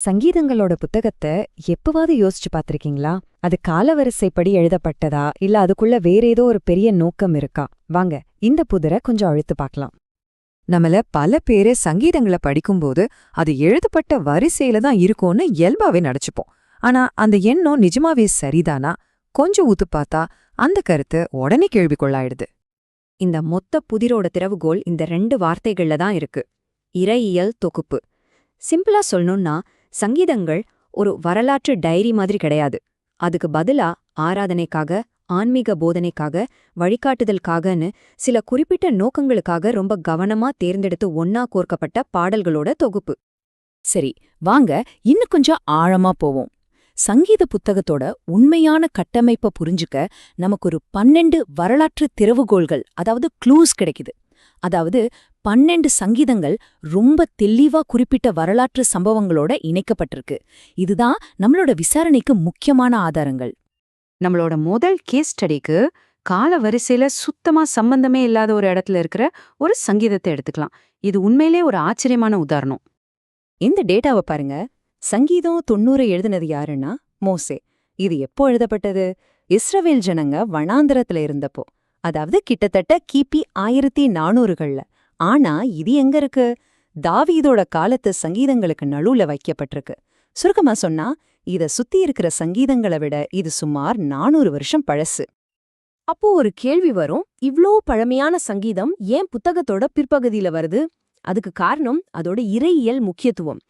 சங்கீதங்களோட புத்தகத்தை எப்பவாவது யோசிச்சு பார்த்திருக்கீங்களா? அது காலவரிசைப்படி எழுதப்பட்டதா? இல்ல அதுக்குள்ள வேற ஏதோ ஒரு பெரிய நோக்கம் இருக்கா? வாங்க இந்த புதிரை கொஞ்சம் அழுத்து பார்க்கலாம். நம்மள பல பேரு சங்கீதங்களை படிக்கும்போது அது எழுதப்பட்ட வரிசையில தான் இருக்கும்னு இயல்பாவே நடிச்சுப்போம். ஆனா அந்த எண்ணம் நிஜமாவே சரிதானா? கொஞ்சம் ஊத்து பார்த்தா அந்த கருத்து உடனே கேள்விக்குள்ளாயிடுது. இந்த மொத்த புதிரோட திறவுகோல் இந்த ரெண்டு வார்த்தைகள்ல தான் இருக்கு. இறையியல் தொகுப்பு. சிம்பிளா சொல்லணும்னா சங்கீதங்கள் ஒரு வரலாற்று டைரி மாதிரி கிடையாது. அதுக்கு பதிலா ஆராதனைக்காக ஆன்மீக போதனைக்காக வழிகாட்டுதலுக்காகன்னு சில குறிப்பிட்ட நோக்கங்களுக்காக ரொம்ப கவனமா தேர்ந்தெடுத்து ஒன்னா கோர்க்கப்பட்ட பாடல்களோட தொகுப்பு. சரி வாங்க இன்னும் கொஞ்சம் ஆழமா போவோம். சங்கீத புத்தகத்தோட உண்மையான கட்டமைப்ப புரிஞ்சுக்க நமக்கு ஒரு பன்னெண்டு வரலாற்று திறவுகோள்கள் அதாவது க்ளூஸ் கிடைக்குது. அதாவது பன்னெண்டு சங்கீதங்கள் ரொம்ப தெளிவா குறிப்பிட்ட வரலாற்று சம்பவங்களோட இணைக்கப்பட்டிருக்கு. இதுதான் நம்மளோட விசாரணைக்கு முக்கியமான ஆதாரங்கள். நம்மளோட முதல் கேஸ் ஸ்டடிக்கு கால வரிசையில சுத்தமா சம்பந்தமே இல்லாத ஒரு இடத்துல இருக்கிற ஒரு சங்கீதத்தை எடுத்துக்கலாம். இது உண்மையிலே ஒரு ஆச்சரியமான உதாரணம். இந்த டேட்டாவை பாருங்க. சங்கீதம் தொண்ணூறு எழுதினது யாருன்னா? மோசே. இது எப்போ எழுதப்பட்டது? இஸ்ரவேல் ஜனங்க வனாந்தரத்துல இருந்தப்போ. அதாவது கிட்டத்தட்ட கிபி ஆயிரத்தி நானூறுகள்ல. ஆனா இது எங்க இருக்கு? தாவீதோட காலத்து சங்கீதங்களுக்கு நடுவுல வைக்கப்பட்டிருக்கு. சுருக்கமா சொன்னா இத சுத்தி இருக்கிற சங்கீதங்களை விட இது சுமார் நானூறு வருஷம் பழசு. அப்போ ஒரு கேள்வி வரும் இவ்ளோ பழமையான சங்கீதம் ஏன் புத்தகத்தோட பிற்பகுதியில வருது? அதுக்கு காரணம் அதோட இறையியல் முக்கியத்துவம்.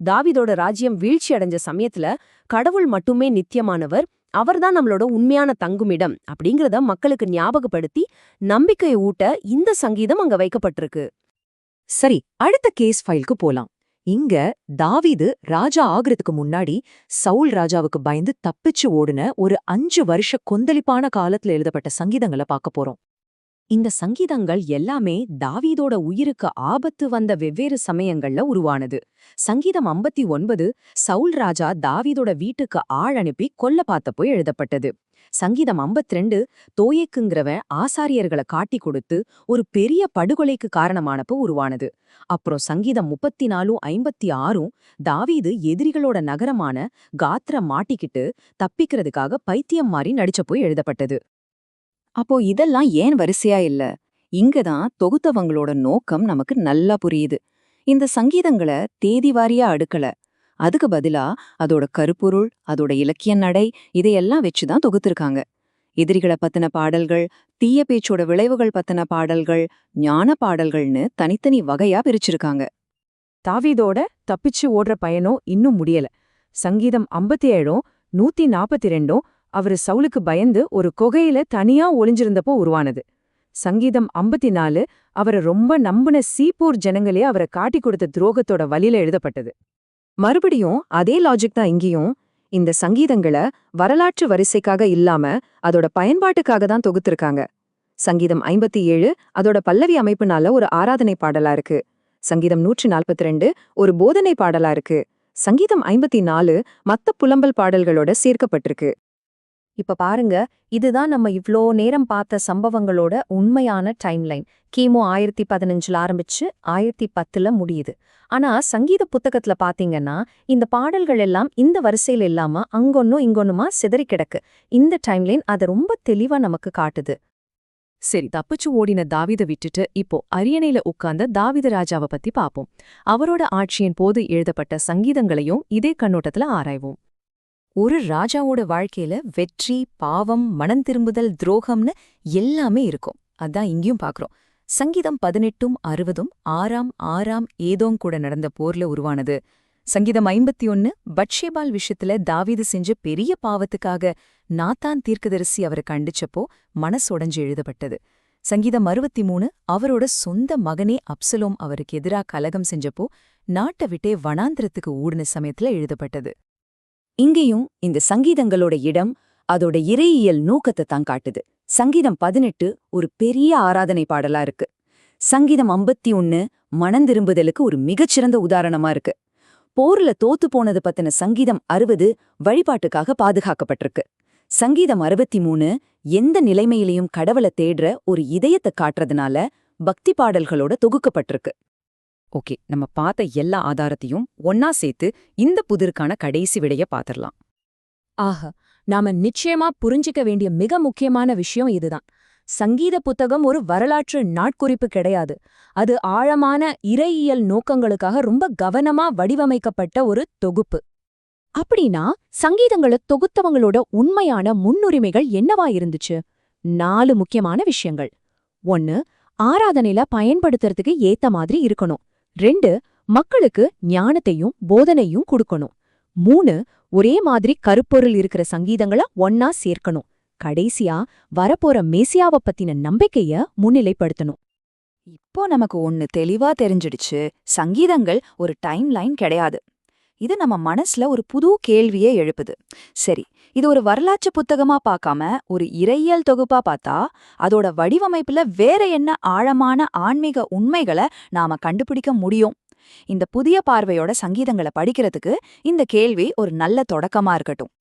தாவிதோட ராஜ்யம் வீழ்ச்சி அடைஞ்ச சமயத்துல கடவுள் மட்டுமே நித்தியமானவர் அவர்தான் நம்மளோட உண்மையான தங்குமிடம் அப்படிங்கறத மக்களுக்கு ஞாபகப்படுத்தி நம்பிக்கையை ஊட்ட இந்த சங்கீதம் அங்க வைக்கப்பட்டிருக்கு. சரி அடுத்த கேஸ் ஃபைலுக்கு போலாம். இங்க தாவீது ராஜா ஆகுறதுக்கு முன்னாடி சவுல் ராஜாவுக்கு பயந்து தப்பிச்சு ஓடுன ஒரு அஞ்சு வருஷ கொந்தளிப்பான காலத்துல எழுதப்பட்ட சங்கீதங்களை பார்க்க போறோம். இந்த சங்கீதங்கள் எல்லாமே தாவீதோட உயிருக்கு ஆபத்து வந்த வெவ்வேறு சமயங்கள்ல உருவானது. சங்கீதம் ஐம்பத்தி ஒன்பது சவுல் ராஜா தாவீதோட வீட்டுக்கு ஆள் அனுப்பி கொல்ல பார்த்தப்போ எழுதப்பட்டது. சங்கீதம் 52 தோயேக்குங்கிறவன் ஆசாரியர்களை காட்டி கொடுத்து ஒரு பெரிய படுகொலைக்கு காரணமானப்போ உருவானது. அப்புறம் சங்கீதம் முப்பத்தி நாலும் ஐம்பத்தி ஆறும் தாவீது எதிரிகளோட நகரமான காத்திரம் மாட்டிக்கிட்டு தப்பிக்கிறதுக்காக பைத்தியம் மாறி நடிச்சப்போ எழுதப்பட்டது. அப்போ இதெல்லாம் ஏன் வரிசையா இல்ல? இங்கதான் தொகுத்தவங்களோட நோக்கம் நமக்கு நல்லா புரியுது. இந்த சங்கீதங்களை தேதி வாரியா அடுக்கல. அதுக்கு பதிலா அதோட கருப்பொருள் அதோட இலக்கிய நடை இதையெல்லாம் வச்சுதான் தொகுத்திருக்காங்க. எதிரிகளை பத்தின பாடல்கள் தீய பேச்சோட விளைவுகள் பத்தின பாடல்கள் ஞான பாடல்கள்னு தனித்தனி வகையா பிரிச்சிருக்காங்க. தாவீதோட தப்பிச்சு ஓடுற பயணம் இன்னும் முடியல. சங்கீதம் ஐம்பத்தி ஏழும் நூத்தி நாப்பத்தி ரெண்டும் அவரு சவுலுக்கு பயந்து ஒரு குகையில தனியா ஒளிஞ்சிருந்தப்போ உருவானது. சங்கீதம் ஐம்பத்தி நாலு அவரை ரொம்ப நம்புன சீப்பூர் ஜனங்களே அவரை காட்டி கொடுத்த துரோகத்தோட வழியில எழுதப்பட்டது. மறுபடியும் அதே லாஜிக் தான் இங்கேயும். இந்த சங்கீதங்களை வரலாற்று வரிசைக்காக இல்லாம அதோட பயன்பாட்டுக்காக தான் தொகுத்திருக்காங்க. சங்கீதம் ஐம்பத்தி ஏழு அதோட பல்லவி அமைப்புனால ஒரு ஆராதனை பாடலா இருக்கு. சங்கீதம் நூற்றி நாற்பத்தி ரெண்டு ஒரு போதனை பாடலா இருக்கு. சங்கீதம் ஐம்பத்தி நாலு மத்த புலம்பல் பாடல்களோட சேர்க்கப்பட்டிருக்கு. இப்ப பாருங்க இதுதான் நம்ம இவ்ளோ நேரம் பார்த்த சம்பவங்களோட உண்மையான டைம்லைன் கிமு ஆயிரத்தி பதினஞ்சுல ஆரம்பிச்சு ஆயிரத்தி பத்துல முடியுது. ஆனா சங்கீத புத்தகத்துல பாத்தீங்கன்னா இந்த பாடல்கள் எல்லாம் இந்த வரிசையில இல்லாம அங்கொன்னும் இங்கொன்னுமா சிதறி கிடக்கு. இந்த டைம்லைன் அதை ரொம்ப தெளிவா நமக்கு காட்டுது. சரி தப்பிச்சு ஓடின தாவித விட்டுட்டு இப்போ அரியணையில உட்கார்ந்த தாவித ராஜாவை பத்தி பாப்போம். அவரோட ஆட்சியின் போது எழுதப்பட்ட சங்கீதங்களையும் இதே கண்ணோட்டத்துல ஆராய்வோம். ஒரு ராஜாவோட வாழ்க்கையில வெற்றி பாவம் மனம் திரும்புதல் துரோகம்னு எல்லாமே இருக்கும். அதான் இங்கேயும் பாக்குறோம். சங்கீதம் பதினெட்டும் அறுபதும் ஆறாம் ஆறாம் ஏதோங் கூட நடந்த போர்ல உருவானது. சங்கீதம் ஐம்பத்தி ஒன்னு பட்ஷேபால் விஷயத்துல தாவீது செஞ்ச பெரிய பாவத்துக்காக நாத்தான் தீர்க்கதரிசி அவரை கண்டிச்சப்போ மனசொடைஞ்சு எழுதப்பட்டது. சங்கீதம் அறுபத்தி மூணு அவரோட சொந்த மகனே அப்சலோம் அவருக்கு எதிரா கலகம் செஞ்சப்போ நாட்டை விட்டே வனாந்திரத்துக்கு ஊடின சமயத்துல எழுதப்பட்டது. இங்கேயும் இந்த சங்கீதங்களோட இடம் அதோட இறையியல் நோக்கத்தை தான் காட்டுது. சங்கீதம் பதினெட்டு ஒரு பெரிய ஆராதனை பாடலா இருக்கு. சங்கீதம் ஐம்பத்தி ஒன்னு மனந்திரும்புதலுக்கு ஒரு மிகச்சிறந்த உதாரணமா இருக்கு. போர்ல தோத்து போனது பத்தின சங்கீதம் அறுபது வழிபாட்டுக்காக பாதுகாக்கப்பட்டிருக்கு. சங்கீதம் அறுபத்தி மூணு எந்த நிலைமையிலையும் கடவுளை தேடுற ஒரு இதயத்தை காட்டுறதுனால பக்தி பாடல்களோட தொகுக்கப்பட்டிருக்கு. ஓகே நம்ம பார்த்த எல்லா ஆதாரத்தையும் ஒன்னா சேர்த்து இந்த புதிருக்கான கடைசி விடைய பாத்திரலாம் ஆஹா நாம நிச்சயமா புரிஞ்சிக்க வேண்டிய மிக முக்கியமான விஷயம் இதுதான். சங்கீத புத்தகம் ஒரு வரலாற்று நாட்குறிப்பு கிடையாது. அது ஆழமான இறையியல் நோக்கங்களுக்காக ரொம்ப கவனமா வடிவமைக்கப்பட்ட ஒரு தொகுப்பு. அப்படின்னா சங்கீதங்களை தொகுத்தவங்களோட உண்மையான முன்னுரிமைகள் என்னவா இருந்துச்சு? நாலு முக்கியமான விஷயங்கள். ஒன்னு ஆராதனையில பயன்படுத்துறதுக்கு ஏத்த மாதிரி இருக்கணும். ரெண்டு மக்களுக்கு ஞானத்தையும் போதனையும் கொடுக்கணும். மூணு ஒரே மாதிரி கருப்பொருள் இருக்கிற சங்கீதங்கள ஒன்னா சேர்க்கணும். கடைசியா வரப்போற மேசியாவ பத்தின நம்பிக்கைய முன்னிலைப்படுத்தணும். இப்போ நமக்கு ஒன்னு தெளிவா தெரிஞ்சிடுச்சு. சங்கீதங்கள் ஒரு டைம் லைன் கிடையாது. இது நம்ம மனசுல ஒரு புது கேள்வியே எழுப்புது. சரி இது ஒரு வரலாற்று புத்தகமா பார்க்காம ஒரு இறையியல் தொகுப்பா பார்த்தா அதோட வடிவமைப்புல வேற என்ன ஆழமான ஆன்மீக உண்மைகளை நாம கண்டுபிடிக்க முடியும்? இந்த புதிய பார்வையோட சங்கீதங்களை படிக்கிறதுக்கு இந்த கேள்வி ஒரு நல்ல தொடக்கமா இருக்கட்டும்.